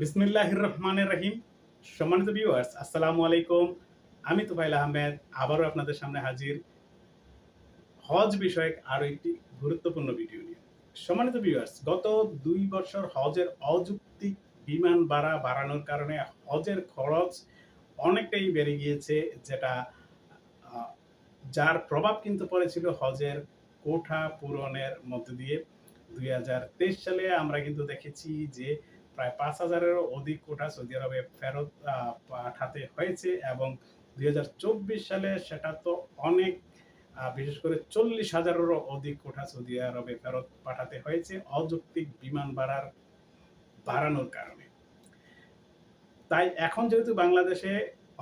বিসমিল্লাহির রহমানির রহিম। সম্মানিত ভিউয়ার্স আসসালামু আলাইকুম। আমি তুফাইল আহমেদ, আবারও আপনাদের সামনে হাজির। হজ বিষয়ক আরও একটি গুরুত্বপূর্ণ ভিডিও নিয়ে। সম্মানিত ভিউয়ার্স গত দুই বছর হজের অযৌক্তিক বিমান ভাড়া বাড়ানোর কারণে হজের খরচ অনেকটাই বেড়ে গিয়েছে, যেটা যার প্রভাব কিন্তু পড়েছিল হজের কোঠা পূরণের মধ্য দিয়ে। দুই হাজার তেইশ সালে আমরা কিন্তু দেখেছি যে প্রায় পাঁচ হাজারেরও অধিক কোটা সৌদি আরবে ফেরত পাঠাতে হয়েছে এবং দুই হাজার চব্বিশ সালে সেটা তো অনেক বিশেষ করে চল্লিশ হাজারেরও অধিক কোটা সৌদি আরবে ফেরত পাঠাতে হয়েছে অযৌক্তিক বিমান ভাড়ার বাড়ানোর কারণে। তাই এখন যেহেতু বাংলাদেশে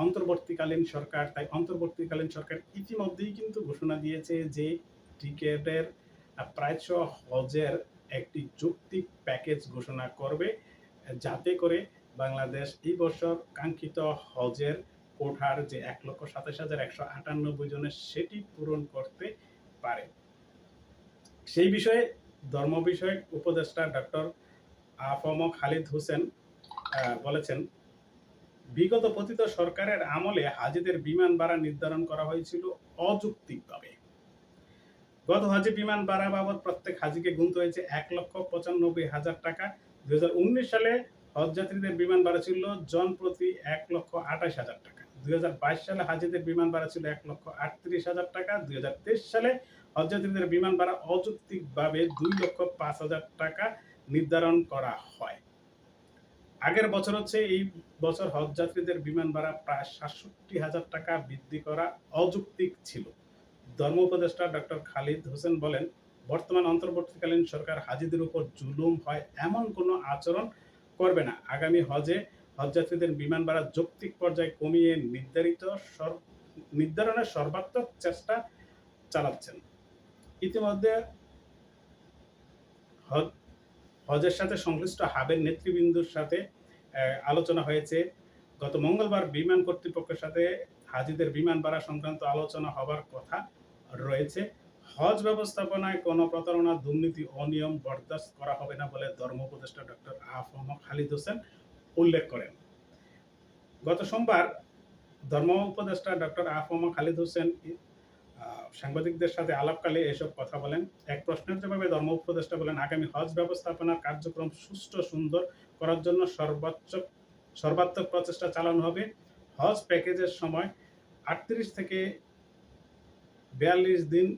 অন্তর্বর্তীকালীন সরকার, তাই অন্তর্বর্তীকালীন সরকার ইতিমধ্যেই কিন্তু ঘোষণা দিয়েছে যে টিকেটের প্রায়শ হজের একটি যৌক্তিক প্যাকেজ ঘোষণা করবে। যাতে করে বাংলাদেশ এই বছর কাঙ্ক্ষিত হজের কোঠার যে এক লক্ষ সাতাশ হাজার একশো আটানব্বই জনের সেটি পূরণ করতে পারে। সেই বিষয়ে ধর্ম বিষয়ক উপদেষ্টা ডক্টর আফম খালিদ হোসেন বলেছেন, বিগত পতিত সরকারের আমলে হাজিদের বিমান ভাড়া নির্ধারণ করা হয়েছিল অযৌক্তিকভাবে। গত হজে বিমান ভাড়া বাবদ প্রত্যেক হাজিকে গুনতে হয়েছে এক লক্ষ পঁচানব্বই হাজার টাকা। দুই সালে হজ যাত্রীদের বিমান ভাড়া ছিল জন প্রতি এক লক্ষ আঠাশ হাজার টাকা। দুই সালে হাজিদের বিমান ভাড়া ছিল এক লক্ষ আটত্রিশ হাজার টাকা। দুই সালে হজ যাত্রীদের বিমান ভাড়া অযৌক্তিকভাবে দুই লক্ষ পাঁচ হাজার টাকা নির্ধারণ করা হয়। আগের বছর হচ্ছে এই বছর হজ যাত্রীদের বিমান ভাড়া প্রায় সাতষট্টি হাজার টাকা বৃদ্ধি করা অযৌক্তিক ছিল। ধর্ম উপদেষ্টা ডক্টর খালিদ হোসেন বলেন বর্তমান অন্তর্বর্তীকালীন সরকার হাজিদের উপর জুলুম হয় এমন কোনো আচরণ করবে না। আগামী হজে হজযাত্রীদের বিমান ভাড়া যৌক্তিক পর্যায়ে কমিয়ে নির্ধারিত নির্ধারণের সর্বাত্মক চেষ্টা চালাচ্ছেন। ইতিমধ্যে হজ হজের সাথে সংশ্লিষ্ট হাবের নেতৃবৃন্দুর সাথে আলোচনা হয়েছে। গত মঙ্গলবার বিমান কর্তৃপক্ষের সাথে হাজিদের বিমান ভাড়া সংক্রান্ত আলোচনা হবার কথা রয়েছে। হজ ব্যবস্থাপনায় কোনো প্রতারণা দুর্নীতি অনিয়ম বরদাস্ত করা হবে না বলে ধর্ম উপদেষ্টা ডক্টর আফম খালিদ হোসেন উল্লেখ করেন। গত সোমবার ধর্ম উপদেষ্টা ডক্টর আফম খালিদ হোসেন সাংবাদিকদের সাথে আলাপকালে এসব কথা বলেন। এক প্রশ্নের জবাবে ধর্ম উপদেষ্টা বলেন, আগামী হজ ব্যবস্থাপনার কার্যক্রম সুষ্ঠু, সুন্দর করার জন্য সর্বোচ্চ, সর্বাত্মক প্রচেষ্টা চালানো হবে। হজ প্যাকেজের সময় আটত্রিশ থেকে বিয়াল্লিশ দিন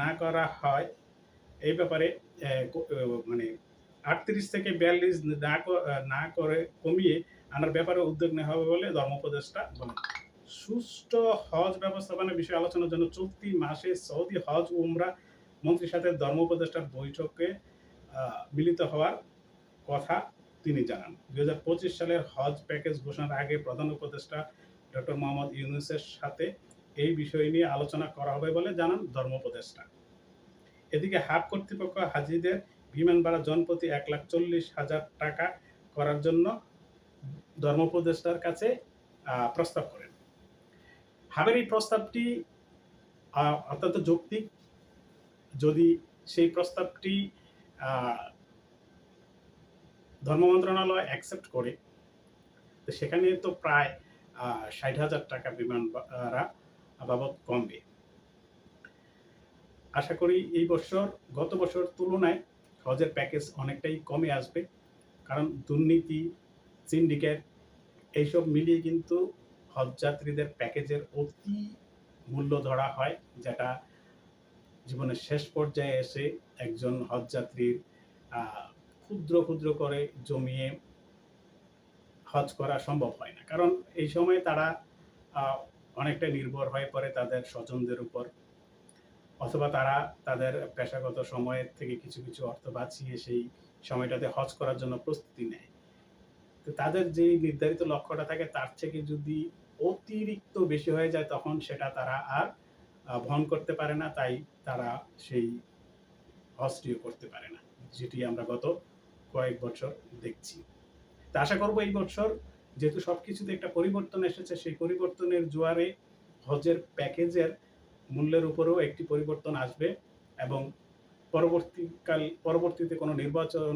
না করা হয়, এই ব্যাপারে মানে আটত্রিশ থেকে বিয়াল্লিশ না না করে কমিয়ে আনার ব্যাপারে উদ্যোগ নেওয়া হবে বলে ধর্ম উপদেষ্টা সুষ্ঠু হজ ব্যবস্থাপনা বিষয়ে আলোচনার জন্য চলতি মাসে সৌদি হজ উমরা মন্ত্রীর সাথে ধর্ম উপদেষ্টার বৈঠকে মিলিত হওয়ার কথা তিনি জানান। দুই হাজার পঁচিশ সালের হজ প্যাকেজ ঘোষণার আগে প্রধান উপদেষ্টা ডক্টর মোহাম্মদ ইউনুসের সাথে এই বিষয় নিয়ে আলোচনা করা হবে বলে জানান ধর্ম উপদেষ্টা। এদিকে হাব কর্তৃপক্ষ হাজিদের বিমান ভাড়া জনপ্রতি এক লাখ চল্লিশ হাজার টাকা করার জন্য ধর্ম উপদেষ্টার কাছে প্রস্তাব করেন। হাবের এই প্রস্তাবটি অত্যন্ত যৌক্তিক। যদি সেই প্রস্তাবটি ধর্ম মন্ত্রণালয় অ্যাকসেপ্ট করে, তো সেখানে তো প্রায় ষাট হাজার টাকা বিমান ভাড়া বাবদ কমবে। আশা করি এই বছর, গত বছর তুলনায় হজের প্যাকেজ অনেকটাই কমে আসবে। কারণ দুর্নীতি সিন্ডিকেট এইসব মিলিয়ে কিন্তু হজযাত্রীদের প্যাকেজের অতি মূল্য ধরা হয়, যেটা জীবনের শেষ পর্যায়ে এসে একজন হজযাত্রীর ক্ষুদ্র ক্ষুদ্র করে জমিয়ে হজ করা সম্ভব হয় না। কারণ এই সময় তারা অনেকটা নির্ভর হয়ে পড়ে তাদের স্বজনদের উপর। অথবা তারা তাদের পেশাগত সময়ের থেকে কিছু কিছু অর্থ বাঁচিয়ে সেই সময়টাতে হজ করার জন্য প্রস্তুতি নেয়। তো তাদের যে নির্ধারিত লক্ষ্যটা থাকে, তার থেকে যদি অতিরিক্ত বেশি হয়ে যায়, তখন সেটা তারা আর বহন করতে পারে না। তাই তারা সেই হজটিও করতে পারে না, যেটি আমরা গত কয়েক বছর দেখছি। তা আশা করব এই বছর যেহেতু সব কিছুতে একটা পরিবর্তন এসেছে, সেই পরিবর্তনের জোয়ারে হজের প্যাকেজের মূল্যের উপরেও একটি পরিবর্তন আসবে এবং পরবর্তীকাল, পরবর্তীতে কোনো নির্বাচন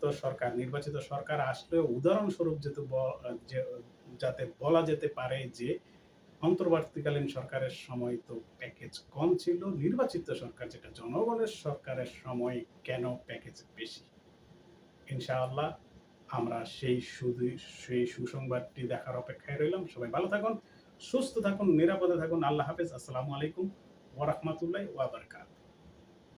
তো সরকার, নির্বাচিত সরকার আসলেও উদাহরণস্বরূপ যেহেতু যাতে বলা যেতে পারে যে অন্তর্বর্তীকালীন সরকারের সময় তো প্যাকেজ কম ছিল, নির্বাচিত সরকার যেটা জনগণের সরকারের সময় কেন প্যাকেজ বেশি? ইনশাআল্লাহ আমরা সেই সুদ, সেই সুসংবাদটি দেখার অপেক্ষায় রইলাম। সবাই ভালো থাকুন, সুস্থ থাকুন, নিরাপদে থাকুন। আল্লাহ হাফেজ। আসসালামু আলাইকুম ওয়া বারাকাতুহু।